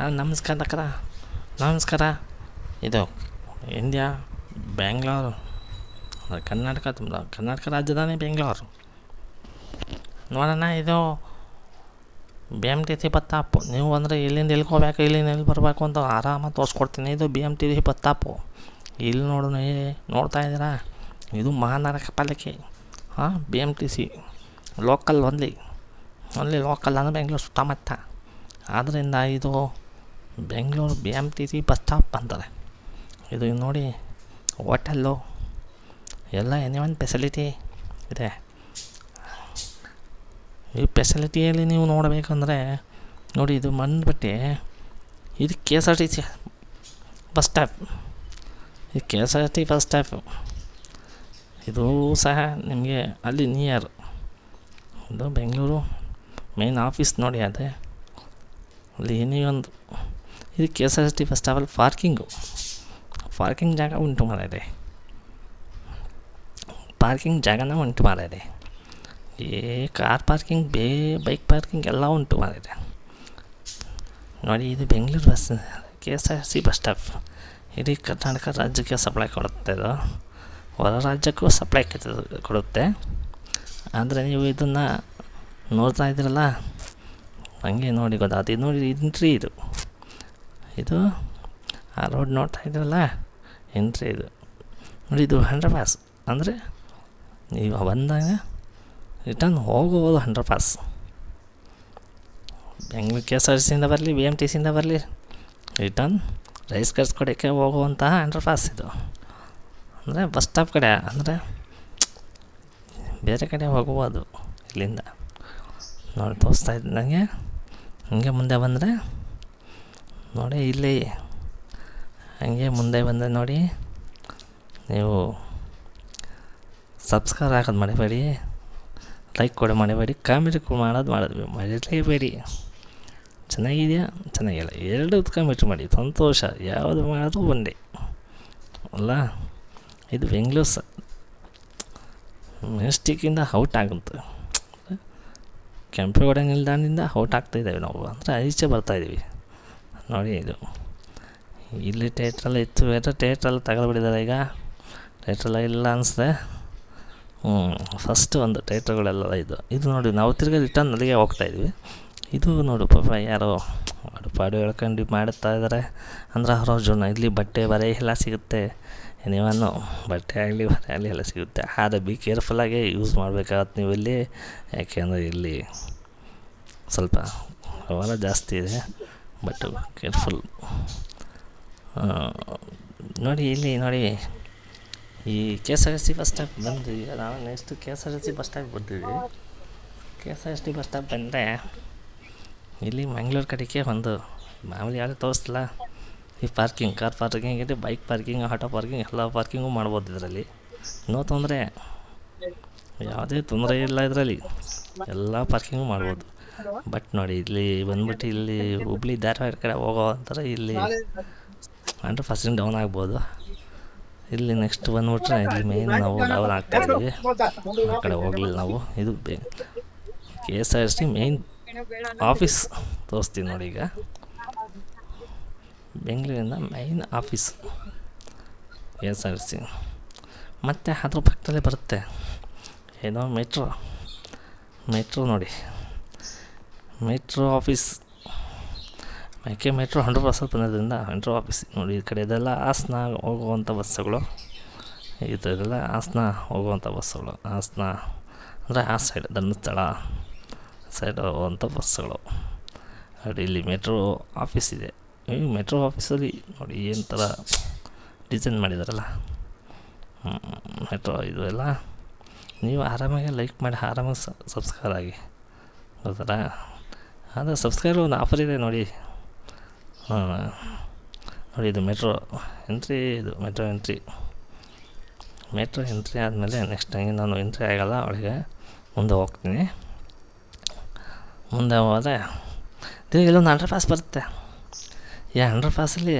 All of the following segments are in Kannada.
ನಮಸ್ಕಾರ ಅಕ್ಕ ನಮಸ್ಕಾರ. ಇದು ಇಂಡಿಯಾ ಬ್ಯಾಂಗ್ಳೂರು ಕರ್ನಾಟಕ ತುಂಬ. ಕರ್ನಾಟಕ ರಾಜಧಾನಿ ಬೆಂಗಳೂರು ನೋಡೋಣ ಇದು ಬಿ ಎಂ ಟಿ ಸಿ ಬತ್ತಾಪು ನೀವು ಅಂದರೆ ಇಲ್ಲಿಂದ ಎಲ್ಲಿಗೆ ಹೋಗ್ಬೇಕು, ಇಲ್ಲಿಂದ ಎಲ್ಲಿ ಬರಬೇಕು ಅಂತ ಆರಾಮಾಗಿ ತೋರಿಸ್ಕೊಡ್ತೀನಿ. ಇದು ಬಿ ಎಂ ಟಿ ಸಿ ಬತ್ತಾಪು ಇಲ್ಲಿ ನೋಡು ನೋಡ್ತಾ ಇದ್ದೀರಾ? ಇದು ಮಹಾನಗರ ಪಾಲಿಕೆ. ಹಾಂ B M T C local only only local ಅಂದರೆ ಬೆಂಗಳೂರು ಸುತ್ತಮುತ್ತ. ಆದ್ದರಿಂದ ಇದು Bengaluru B M T C bus stop ಅಂತಾರೆ ಇದು ನೋಡಿ ಹೋಟೆಲ್ಲು. ಎಲ್ಲ ಎನಿ ಒನ್ ಫೆಸಿಲಿಟಿ ಇದೆ. ಈ ಫೆಸಿಲಿಟಿಯಲ್ಲಿ ನೀವು ನೋಡಬೇಕಂದ್ರೆ ನೋಡಿ ಇದು ಬಂದ್ಬಿಟ್ಟು ಇದು K S R T C bus stop. ಇದು K S R T bus stop ಇದು ಸಹ ನಿಮಗೆ ಅಲ್ಲಿ ನಿಯರ್ ಇದು ಬೆಂಗಳೂರು ಮೇನ್ ಆಫೀಸ್ ನೋಡಿ ಅದೇ. ಅಲ್ಲಿ ಏನೇ ಒಂದು ಇದು K S R S T bus ಸ್ಟಾಪಲ್ಲಿ parking. Parking ಜಾಗ ಉಂಟು ಮಾಡಿದೆ ಪಾರ್ಕಿಂಗ್ ಜಾಗನ ಉಂಟು ಮಾಡಿದೆ ಏ ಕಾರ್ ಪಾರ್ಕಿಂಗ್, ಬೇ ಬೈಕ್ ಪಾರ್ಕಿಂಗ್ ಎಲ್ಲ ಉಂಟು ಮಾಡಿದೆ ನೋಡಿ ಇದು Bengaluru bus K S R C bus stop. ಇಡೀ ಕರ್ನಾಟಕ ರಾಜ್ಯಕ್ಕೆ ಸಪ್ಲೈ ಕೊಡುತ್ತೆ ಇದು. ಹೊರ ರಾಜ್ಯಕ್ಕೂ ಸಪ್ಲೈ ಕೊಡುತ್ತೆ. ಆದರೆ ನೀವು ಇದನ್ನು ನೋಡ್ತಾ ಇದ್ದೀರಲ್ಲ? ಹಂಗೆ ನೋಡಿ ಗೊತ್ತಾಗ್ತದೆ ಇದು ನೋಡಿ ಎಂಟ್ರಿ ಇದು. ಇದು ಆ ರೋಡ್ ನೋಡ್ತಾ ಇದ್ರಲ್ಲ ಎಂಟ್ರಿ ಇದು. ನೋಡಿ, ಇದು ಹಂಡ್ರೆಡ್ ಪಾಸ್ ಅಂದರೆ ನೀವು ಬಂದಾಗ ರಿಟರ್ನ್ ಹೋಗ್ಬೋದು hundred pass Bengaluru K S R ಸಿಯಿಂದ ಬರಲಿ ಬಿ ಎಂ ಟಿ ಸಿಯಿಂದ ಬರಲಿ ರಿಟರ್ನ್ ರೈಸ್ ಕಟ್ಸ್ಕೊಡೋಕ್ಕೆ ಹೋಗುವಂತಹ ಹಂಡ್ರೆಡ್ ಪಾಸ್ ಇದು. ಅಂದರೆ ಬಸ್ ಸ್ಟಾಪ್ ಕಡೆ, ಅಂದರೆ, ಬೇರೆ ಕಡೆ ಹೋಗ್ಬೋದು ಇಲ್ಲಿಂದ. ನೋಡಿ, ತೋರಿಸ್ತಾ ಇದ್ದಂಗೆ ಹಿಂಗೆ ಮುಂದೆ ಬಂದರೆ ನೋಡಿ, ಇಲ್ಲಿ ಹಂಗೆ ಮುಂದೆ ಬಂದರೆ ನೋಡಿ. ನೀವು ಸಬ್ಸ್ಕ್ರೈಬ್ ಹಾಕೋದು ಮಾಡಬೇಡಿ ಲೈಕ್ ಕೂಡ ಮಾಡಬೇಡಿ ಕಾಮೆಂಟ್ ಕೂಡ ಮಾಡೋದು ಮಾಡೋದು ಮಾಡಲೇಬೇಡಿ ಚೆನ್ನಾಗಿದೆಯಾ? ಚೆನ್ನಾಗಿಲ್ಲ. ಎರಡು ಕಾಮೆಂಟ್ ಮಾಡಿ, ಸಂತೋಷ. ಯಾವುದು ಮಾಡೋದು ಒಂದೇ ಅಲ್ಲ, ಇದು ಬೆಂಗಳೂರು ಸ ಮೆಸ್ಟಿಕ್ಕಿಂದ ಔಟ್ ಆಗುತ್ತೆ. ಕೆಂಪೇಗೌಡ ನಿಲ್ದಾಣದಿಂದ ಔಟ್ ಆಗ್ತಾಯಿದ್ದೇವೆ ನಾವು. ಅಂದರೆ ಈಚೆ ಬರ್ತಾಯಿದ್ದೀವಿ ನೋಡಿ ಇದು. ಇಲ್ಲಿ ಥಿಯೇಟ್ರಲ್ಲಿ ಇತ್ತು ಬೇರೆ ಥಿಯೇಟ್ರಲ್ಲಿ ತಗೊಳ್ಬಿಟ್ಟಿದ್ದಾರೆ ಈಗ. ಟೇಟ್ರಲ್ಲ ಇಲ್ಲ ಅನಿಸ್ದೆ. ಹ್ಞೂ ಫಸ್ಟ್ ಒಂದು ಥಿಯೇಟ್ರ್ಗಳೆಲ್ಲ ಇದು. ಇದು ನೋಡಿ, ನಾವು ತಿರ್ಗಿ ರಿಟರ್ನ್ ಅಲ್ಲಿಗೆ ಹೋಗ್ತಾಯಿದ್ವಿ ಇದು ನೋಡು ಪಾಪ ಯಾರೋ ಪಾಡು ಪಾಡು ಹೇಳ್ಕೊಂಡು ಮಾಡುತ್ತಾ ಇದ್ದಾರೆ ಅಂದ್ರೆ ಅವ್ರ ಜೀವನ. ಇಲ್ಲಿ ಬಟ್ಟೆ ಬರೆ ಎಲ್ಲ ಸಿಗುತ್ತೆ. ನೀವನ್ನು ಬಟ್ಟೆ ಆಗಲಿ, ಬರೆ ಆಗಲಿ ಎಲ್ಲ ಸಿಗುತ್ತೆ. ಆದರೆ ಬಿ ಕೇರ್ಫುಲ್ಲಾಗೆ ಯೂಸ್ ಮಾಡಬೇಕಾಗತ್ತೆ ನೀವು ಇಲ್ಲಿ. ಯಾಕೆಂದರೆ ಇಲ್ಲಿ ಸ್ವಲ್ಪ ವ್ಯವಹಾರ ಜಾಸ್ತಿ ಇದೆ. ಬಟ್ ಕೇರ್ಫುಲ್ ನೋಡಿ, ಇಲ್ಲಿ ನೋಡಿ. ಈ K S R S C bus stop ಬಂದು ಈಗ ನಾವು next K S R S C bus stop ಬರ್ತೀವಿ K S R S T bus stop ಬಂದರೆ ಇಲ್ಲಿ ಮಂಗ್ಳೂರು ಕಡೆಗೆ ಒಂದು ಮಾಮೂಲಿ ಯಾರು ತೋರಿಸ್ತಿಲ್ಲ. ಈ ಪಾರ್ಕಿಂಗ್ ಕಾರ್ ಪಾರ್ಕಿಂಗ್ ಇದೆ ಬೈಕ್ ಪಾರ್ಕಿಂಗ್ ಆಟೋ ಪಾರ್ಕಿಂಗ್ ಎಲ್ಲ ಪಾರ್ಕಿಂಗು ಮಾಡ್ಬೋದು ಇದರಲ್ಲಿ. ನೋ ತೊಂದರೆ. ಯಾವುದೇ ತೊಂದರೆ ಇಲ್ಲ ಇದರಲ್ಲಿ. ಎಲ್ಲ ಪಾರ್ಕಿಂಗು ಮಾಡ್ಬೋದು. ಬಟ್ ನೋಡಿ ಇಲ್ಲಿ ಬಂದ್ಬಿಟ್ಟು ಇಲ್ಲಿ ಹುಬ್ಳಿ ಧಾರವಾಡ ಕಡೆ ಹೋಗೋ ಅಂತಾರೆ ಇಲ್ಲಿ ಹಂಡ್ರೆಡ್ ಪರ್ಸೆಂಟ್ ಡೌನ್ ಆಗ್ಬೋದು. ಇಲ್ಲಿ ನೆಕ್ಸ್ಟ್ ಬಂದ್ಬಿಟ್ರೆ ಇಲ್ಲಿ ಮೇನ್ ನಾವು ಡೌನ್ ಆಗ್ತಾಯಿದ್ದೀವಿ ಆ ಕಡೆ ಹೋಗ್ಲಿಲ್ಲ ನಾವು. ಇದು ಬೆ K S R C main office ತೋರಿಸ್ತೀವಿ ನೋಡಿ ಈಗ. ಬೆಂಗಳೂರಿಂದ main office K S R C ಮತ್ತು ಅದ್ರ ಪಕ್ಕದಲ್ಲೇ ಬರುತ್ತೆ. ಏನೋ ಮೆಟ್ರೋ ಮೆಟ್ರೋ ನೋಡಿ. ಮೆಟ್ರೋ ಆಫೀಸ್ ಯಾಕೆ ಮೆಟ್ರೋ ಹಂಡ್ರೆಡ್ ಪರ್ಸೆಂಟ್ ಬಂದಿದ್ದರಿಂದ ಮೆಟ್ರೋ ಆಫೀಸ್ ನೋಡಿ ಈ ಕಡೆ ಇದೆಲ್ಲ ಹಾಸನ ಹೋಗುವಂಥ ಬಸ್ಸುಗಳು. ಇದೆಲ್ಲ ಹಾಸನ ಹೋಗುವಂಥ ಬಸ್ಸುಗಳು. ಹಾಸನ ಅಂದರೆ ಆ ಸೈಡ್ ಧರ್ಮಸ್ಥಳ ಸೈಡ್ ಹೋಗುವಂಥ ಬಸ್ಸುಗಳು. ನೋಡಿ ಇಲ್ಲಿ ಮೆಟ್ರೋ ಆಫೀಸ್ ಇದೆ. ಈ ಮೆಟ್ರೋ ಆಫೀಸಲ್ಲಿ ನೋಡಿ ಏನು ಥರ ಡಿಸೈನ್ ಮಾಡಿದಾರಲ್ಲ. ಮೆಟ್ರೋ ಇದು ಎಲ್ಲ ನೀವು ಆರಾಮಾಗಿ ಲೈಕ್ ಮಾಡಿ ಆರಾಮಾಗಿ ಸಬ್ಸ್ಕ್ರೈಬ್ ಆಗಿ. ಗೊತ್ತಲ್ಲ ಆದರೆ ಸಬ್ಸ್ಕ್ರೈಬರ್ ಒಂದು ಆಫರ್ ಇದೆ ನೋಡಿ. ಹಾಂ, ನೋಡಿ ಇದು ಮೆಟ್ರೋ ಎಂಟ್ರಿ ಇದು ಮೆಟ್ರೋ ಎಂಟ್ರಿ ಮೆಟ್ರೋ ಎಂಟ್ರಿ ಆದಮೇಲೆ ನೆಕ್ಸ್ಟ್ ಹಂಗೆ ನಾನು ಎಂಟ್ರಿ ಆಗೋಲ್ಲ ಅವಳಿಗೆ ಮುಂದೆ ಹೋಗ್ತೀನಿ. ಮುಂದೆ ಹೋದರೆ ತಿರುಗಿ ಇಲ್ಲೊಂದು ಅಂಡರ್ ಪಾಸ್ ಬರುತ್ತೆ. ಈ ಅಂಡರ್ ಪಾಸಲ್ಲಿ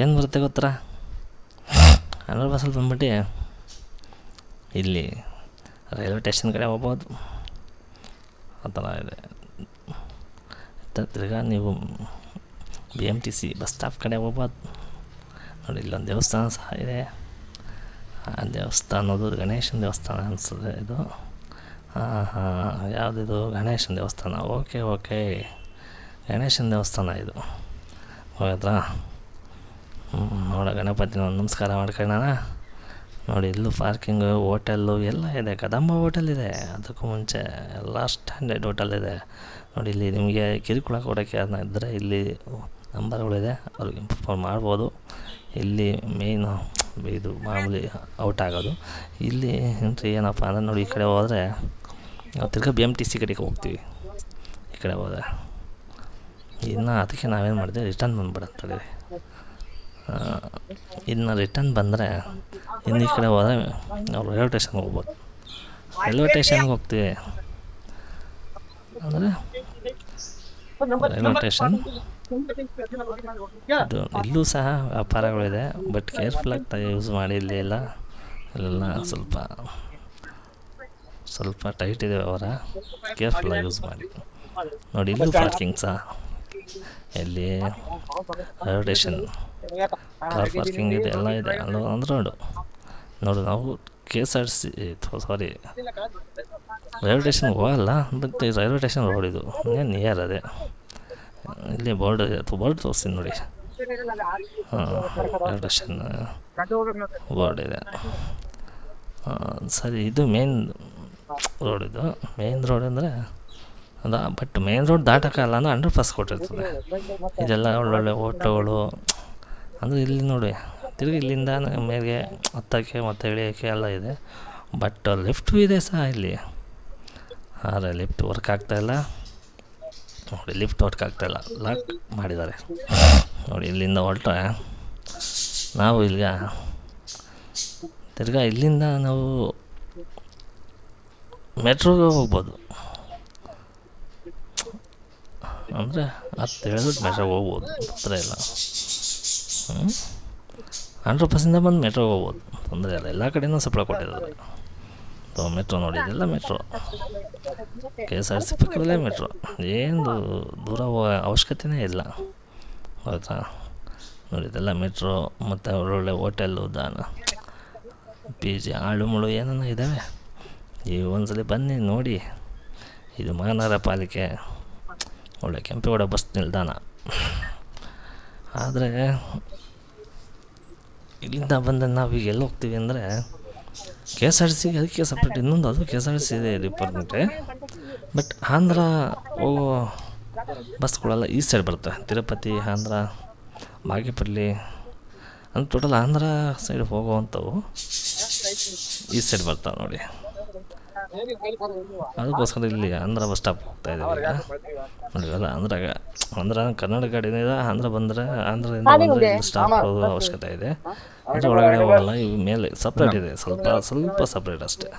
ಏನು ಬರುತ್ತೆ ಗೊತ್ತಾ? ಅಂಡರ್ ಪಾಸಲ್ಲಿ ಬಂದ್ಬಿಟ್ಟು ಇಲ್ಲಿ ರೈಲ್ವೆ ಸ್ಟೇಷನ್ ಕಡೆ ಹೋಗ್ಬೋದು. ಆ ಥರ ಇದೆ. ಮತ್ತು ತಿರ್ಗಾ ನೀವು B M T C bus stop ಕಡೆ ಹೋಗ್ಬೋದು. ನೋಡಿ, ಇಲ್ಲೊಂದು ದೇವಸ್ಥಾನ ಸಹ ಇದೆ. ಆ ದೇವಸ್ಥಾನದು ಗಣೇಶನ ದೇವಸ್ಥಾನ ಅನಿಸ್ತದೆ ಇದು. ಹಾಂ ಹಾಂ ಯಾವುದಿದು? ಗಣೇಶನ ದೇವಸ್ಥಾನ. Okay okay. ಗಣೇಶನ ದೇವಸ್ಥಾನ ಇದು. ಹೋಗತ್ರಾ ಹ್ಞೂ ನೋಡ ಗಣಪತಿನ ಒಂದು ನಮಸ್ಕಾರ ಮಾಡ್ಕೊಳ್ಳೋಣ ನೋಡಿ, ಇಲ್ಲೂ ಪಾರ್ಕಿಂಗು ಹೋಟೆಲ್ಲು ಎಲ್ಲ ಇದೆ. ಕದಂಬ ಹೋಟೆಲ್ ಇದೆ. ಅದಕ್ಕೂ ಮುಂಚೆ ಎಲ್ಲ ಸ್ಟ್ಯಾಂಡರ್ಡ್ ಹೋಟೆಲ್ ಇದೆ. ನೋಡಿ, ಇಲ್ಲಿ ನಿಮಗೆ ಕಿರುಕುಳ ಕೊಡೋಕ್ಕೆ ಯಾರನ್ನ ಇದ್ದರೆ ಇಲ್ಲಿ ನಂಬರ್ಗಳಿದೆ. ಅವ್ರಿಗೆ ಫೋನ್ ಮಾಡ್ಬೋದು. ಇಲ್ಲಿ ಮೇಯ್ನು ಇದು ಮಾಮೂಲಿ ಔಟ್ ಆಗೋದು. ಇಲ್ಲಿ ಏನಪ್ಪ ಅಂದರೆ, ನೋಡಿ, ಈ ಕಡೆ ಹೋದರೆ ನಾವು ತಿರ್ಗಿ ಬಿ ಎಂ ಟಿ ಸಿ ಕಡೆಗೆ ಹೋಗ್ತೀವಿ. ಈ ಕಡೆ ಹೋದರೆ. ಇನ್ನು ಅದಕ್ಕೆ ನಾವೇನು ಮಾಡಿದೆ? ರಿಟರ್ನ್ ಬಂದ್ಬಿಡಂತೇಳಿ ಇನ್ನು ರಿಟರ್ನ್ ಬಂದರೆ ಇನ್ನು ಈ ಕಡೆ ಹೋದರೆ ನಾವು ರೈಲ್ವೆ ಸ್ಟೇಷನ್ಗೆ ಹೋಗ್ಬೋದು. ರೈಲ್ವೆ ಸ್ಟೇಷನ್ಗೆ ಹೋಗ್ತೀವಿ. ಅಂದರೆ ರೈಲ್ವೆ ಸ್ಟೇಷನ್ ಇದು ಇಲ್ಲೂ ಸಹ ವ್ಯಾಪಾರಗಳಿದೆ ಬಟ್ ಕೇರ್ಫುಲ್ಲಾಗಿ ಯೂಸ್ ಮಾಡಿ ಇಲ್ಲಿ ಎಲ್ಲ, ಇಲ್ಲೆಲ್ಲ ಸ್ವಲ್ಪ ಸ್ವಲ್ಪ ಟೈಟ್ ಇದೆ ಅವರ ಕೇರ್ಫುಲ್ಲಾಗಿ ಯೂಸ್ ಮಾಡಿ. ನೋಡಿ ಇಲ್ಲೂ ಪಾರ್ಕಿಂಗ್ ಸಹ. ಎಲ್ಲಿ? ರೈಲ್ವೆ ಸ್ಟೇಷನ್ ಕಾರ್ ಪಾರ್ಕಿಂಗ್ ಇದೆ ಎಲ್ಲ ಇದೆ. ಅಲ್ಲ ಅಂದ್ರೆ ರೋಡು ನೋಡು ನಾವು K S R C sorry railway ಸ್ಟೇಷನ್ಗೆ ಹೋಗಲ್ಲ ಬಟ್ ರೈಲ್ವೆ ಸ್ಟೇಷನ್ ರೋಡ್ ಇದು. ಏನು ನಿಯರ್ ಅದೇ. ಇಲ್ಲಿ ಬೋರ್ಡ್ ಬೋರ್ಡ್ ತೋರಿಸ್ತೀನಿ ನೋಡಿ. ಹಾಂ ರೈಲ್ವೆ ಸ್ಟೇಷನ್ ಬೋರ್ಡ್ ಇದೆ. ಸರಿ ಇದು ಮೇನ್ ರೋಡ್ ಇದು. ಮೇನ್ ರೋಡ್ ಅಂದರೆ ಅದ ಬಟ್ ಮೇನ್ ರೋಡ್ ದಾಟೋಕ್ಕಲ್ಲ ಅಂದ್ರೆ ಅಂಡರ್ ಪಾಸ್ ಕೊಟ್ಟಿರ್ತದೆ ಇದೆಲ್ಲ ಒಳ್ಳೊಳ್ಳೆ ಓಟೋಗಳು. ಅಂದರೆ ಇಲ್ಲಿ ನೋಡಿ ತಿರುಗಿ ಇಲ್ಲಿಂದ ಮೇಲೆ ಹತ್ತಕ್ಕೆ ಮತ್ತು ಇಳಿಯೋಕ್ಕೆ ಎಲ್ಲ ಇದೆ. ಬಟ್ ಲಿಫ್ಟು ಇದೆ ಸಹ ಇಲ್ಲಿ. ಆದರೆ ಲಿಫ್ಟ್ ವರ್ಕ್ ಆಗ್ತಾಯಿಲ್ಲ ನೋಡಿ ಲಿಫ್ಟ್ ವರ್ಕ್ ಆಗ್ತಾಯಿಲ್ಲ ಲಾಕ್ ಮಾಡಿದ್ದಾರೆ. ನೋಡಿ ಇಲ್ಲಿಂದ ಹೊರಟ್ರೆ ನಾವು ಇಲ್ಲಿಗ ತಿರ್ಗಾ ಇಲ್ಲಿಂದ ನಾವು ಮೆಟ್ರೋಗೆ ಹೋಗ್ಬೋದು. ಅಂದರೆ ಅದು ತಿಳಿದ್ಬಿಟ್ಟು ಮೆಟ್ರೋಗೆ ಹೋಗ್ಬೋದು ತೊಂದರೆ ಇಲ್ಲ ಹ್ಞೂ ಹಂಡ್ರೆಡ್ ಪರ್ಸೆಂಟ್ ಬಂದು ಮೆಟ್ರೋಗೆ ಹೋಗ್ಬೋದು ತೊಂದರೆ ಇಲ್ಲ ಎಲ್ಲ ಕಡೆಯೂ ಸಪ್ಲೈ ಕೊಟ್ಟಿದ್ದಾರೆ ಸೊ ಮೆಟ್ರೋ ನೋಡಿ ಇದೆಲ್ಲ metro K S R C ಪಕ್ಕದಲ್ಲೇ ಮೆಟ್ರೋ ಏನು ದೂರ ಹೋಗೋ ಅವಶ್ಯಕತೆಯೇ ಇಲ್ಲ ಹೌದಾ ನೋಡಿ ಇದೆಲ್ಲ ಮೆಟ್ರೋ ಮತ್ತು ಒಳ್ಳೊಳ್ಳೆ ಹೋಟೆಲ್ಲು ದಾನ ಪಿ ಜಿ ಆಳು ಮುಳು ಏನೇನೋ ಇದ್ದಾವೆ ಈ ಒಂದ್ಸಲಿ ಬನ್ನಿ ನೋಡಿ ಇದು ಮಹಾನಗರ ಪಾಲಿಕೆ ಒಳ್ಳೆ ಕೆಂಪೇಗೌಡ ಬಸ್ ನಿಲ್ದಾಣ. ಆದರೆ ಇಲ್ಲಿಂದ ಬಂದ ನಾವು ಈಗ ಎಲ್ಲಿ ಹೋಗ್ತೀವಿ ಅಂದರೆ ಕೆ ಎಸ್ ಆರ್ ಸಿ ಅದಕ್ಕೆ ಸಪ್ರೇಟ್ ಇನ್ನೊಂದು ಅದು ಕೆ ಎಸ್ ಆರ್ ಸಿ ಇದೆ ಡಿಪಾರ್ಟ್ಮೆಂಟೇ ಬಟ್ ಆಂಧ್ರ ಹೋಗೋ ಬಸ್ಗಳೆಲ್ಲ ಈ ಸೈಡ್ ಬರುತ್ತೆ. ತಿರುಪತಿ, ಆಂಧ್ರ ಬಾಗೇಪಲ್ಲಿ ಅಂದ್ರೆ ಟೋಟಲ್ ಆಂಧ್ರ ಸೈಡ್ ಹೋಗುವಂಥವು ಈ ಸೈಡ್ ಬರ್ತಾವೆ ನೋಡಿ. ಅದಕ್ಕೋಸ್ಕರ ಇಲ್ಲಿ ಆಂಧ್ರ ಬಸ್ ಸ್ಟಾಪ್ ಹೋಗ್ತಾ ಇದ್ದೀವಿ ಆಂಧ್ರ ನೋಡಿ ಅಲ್ಲ ಆಂಧ್ರಾಗ ಆಂಧ್ರ ಕನ್ನಡ ಗಾಡಿನಿಂದ ಆಂಧ್ರ ಬಂದರೆ ಆಂಧ್ರದಿಂದ ಬಂದರೆ ಸ್ಟಾಪ್ ಹೋಗೋ ಅವಶ್ಯಕತೆ ಇದೆ. ಅದು ಒಳಗಡೆ ಹೋಗಲ್ಲ ಇವು ಮೇಲೆ ಸಪ್ರೇಟ್ ಇದೆ ಸ್ವಲ್ಪ ಸ್ವಲ್ಪ ಸಪ್ರೇಟ್ ಅಷ್ಟೇ.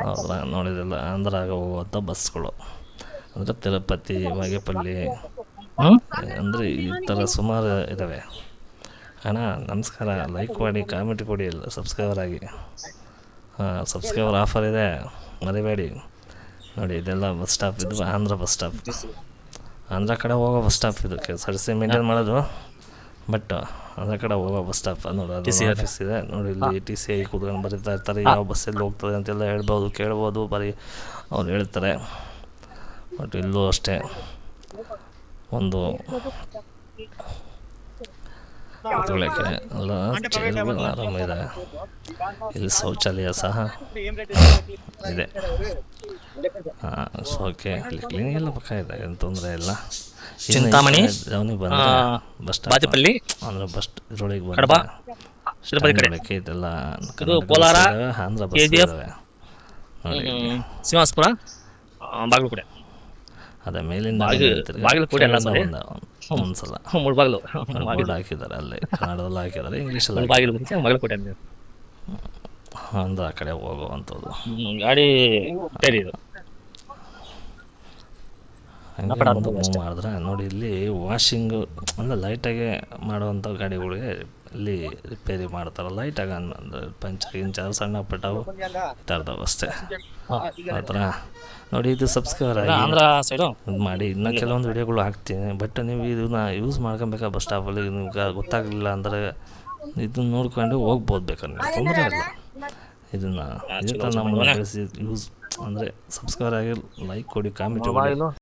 ಹೌದಾ? ನೋಡಿದಿಲ್ಲ ಆಂಧ್ರಾಗ ಹೋಗುವಂಥ ಬಸ್ಗಳು ಅಂದರೆ ತಿರುಪತಿ ಮಾಗೇಪಲ್ಲಿ ಅಂದರೆ ಈ ಥರ ಸುಮಾರು ಇದ್ದಾವೆ ಅಣ್ಣ ನಮಸ್ಕಾರ. ಲೈಕ್ ಮಾಡಿ ಕಾಮೆಂಟ್ ಕೊಡಿ ಎಲ್ಲ ಸಬ್ಸ್ಕ್ರೈಬರ್ ಆಗಿ. ಸಬ್ಸ್ಕ್ರೈಬರ್ ಆಫರ್ ಇದೆ. ಮರಿಬೇಡಿ. ನೋಡಿ ಇದೆಲ್ಲ ಬಸ್ ಸ್ಟಾಪ್ ಇದು ಆಂಧ್ರ ಬಸ್ ಸ್ಟಾಪ್ ಆಂಧ್ರ ಕಡೆ ಹೋಗೋ ಬಸ್ ಸ್ಟಾಪ್ ಇದು. K S R C maintain ಮಾಡೋದು. ಬಟ್ ಆಂಧ್ರ ಕಡೆ ಹೋಗೋ ಬಸ್ ಸ್ಟಾಪ್ ನೋಡಿ ಅದು ಆಫೀಸ್ ಇದೆ. ನೋಡಿ ಇಲ್ಲಿ ಟಿ ಸಿ ಐ ಕೂತ್ಕೊಂಡು ಬರೀತಾ ಇರ್ತಾರೆ. ಯಾವ ಬಸ್ಸಲ್ಲಿ ಹೋಗ್ತದೆ ಅಂತೆಲ್ಲ ಹೇಳ್ಬೋದು ಕೇಳ್ಬೋದು ಬರೀ ಅವ್ರು ಹೇಳ್ತಾರೆ. ಬಟ್ ಇಲ್ಲೂ ಅಷ್ಟೇ. ಒಂದು ಕೂತ್ಕೊಳ್ಳೋಕ್ಕೆ ಎಲ್ಲ ಚೇರ್ಗಳು ಆರಾಮಿದೆ ಇಲ್ಲಿ ಶೌಚಾಲಯ ಸಹ ಇದೆ. ಹಾಂ ಓಕೆ ಇಲ್ಲಿ ಕ್ಲೀನಿಂಗ್ ಎಲ್ಲ ಪಕ್ಕ ಇದೆ ಏನು ತೊಂದರೆ ಇಲ್ಲ. ಚಿಂತಾಮಣಿ, ಕಡೆ ಅವನಿಗೆ ಬಂದ ಬಸ್ ಬಾತಿಪಲ್ಲಿ ಅಂದ್ರೆ ಬಸ್ ಇದ್ರೊಳಗೆ ಕಡೆ? ಬಂದರೆ ಇದೆಲ್ಲ ಕೋಲಾರ, ಆಂಧ್ರ ಬಸ್ ಇದಾವೆ. ನೋಡಿ. ಶ್ರೀನಿವಾಸಪುರ ಬಾಗಲಕೋಟೆ. ಅದೇ ಮೇಲಿಂದ ಬಾಗಿಲು- ಎಲ್ಲ ಅಲ್ಲ ಕೆಳಗಿಂದ ಬಂದ ಒಂದ್ಸಲ ಮೂರು ಬಾಗಿಲು ಬಾಗಿಲು ಹಾಕಿದ್ದಾರೆ ಅಲ್ಲಿ ಕನ್ನಡದಲ್ಲಿ ಹಾಕಿದ್ದಾರೆ ಇಂಗ್ಲೀಷಲ್ಲಿ ಬಾಗಿಲು ಮುಂಚೆ ಬಾಗಲಕೋಟೆ ಅಂತ ಒಂದು ಆ ಕಡೆ ಹೋಗುವಂಥದ್ದು. ಗಾಡಿ ಸರಿ ಇದು ಮಾಡಿದ್ರೆ ನೋಡಿ ಇಲ್ಲಿ ವಾಷಿಂಗು ಅಂದರೆ ಲೈಟಾಗಿ ಮಾಡುವಂಥ ಗಾಡಿಗಳಿಗೆ ಇಲ್ಲಿ ರಿಪೇರಿ ಮಾಡ್ತಾರೆ ಲೈಟಾಗಿ ಅಂದ್ರೆ ಪಂಚ ಗಿಂಚರ್ ಸಣ್ಣ ಪಟ್ಟವು ತರ್ದವು ಅಷ್ಟೇ. ಆ ಥರ ನೋಡಿ ಇದು ಸಬ್ಸ್ಕ್ರೈಬರ್ ಆಗಿ ಇದು ಮಾಡಿ ಇನ್ನೂ ಕೆಲವೊಂದು ವಿಡಿಯೋಗಳು ಹಾಕ್ತೀನಿ. ಬಟ್ ನೀವು ಇದನ್ನ ಯೂಸ್ ಮಾಡ್ಕೊಬೇಕಾ ಬಸ್ ಸ್ಟಾಪಲ್ಲಿ ನಿಮ್ಗೆ ಗೊತ್ತಾಗಲಿಲ್ಲ ಅಂದರೆ ಇದನ್ನ ನೋಡ್ಕೊಂಡು ಹೋಗ್ಬೋದು ಬೇಕಂದ್ರೆ. ತೊಂದರೆ ಇಲ್ಲ. ಇದನ್ನು ನಮ್ಮ ಯೂಸ್ ಅಂದರೆ ಸಬ್ಸ್ಕ್ರೈಬರ್ ಆಗಿ ಲೈಕ್ ಕೊಡಿ ಕಾಮೆಂಟ್ ಮೊಬೈಲು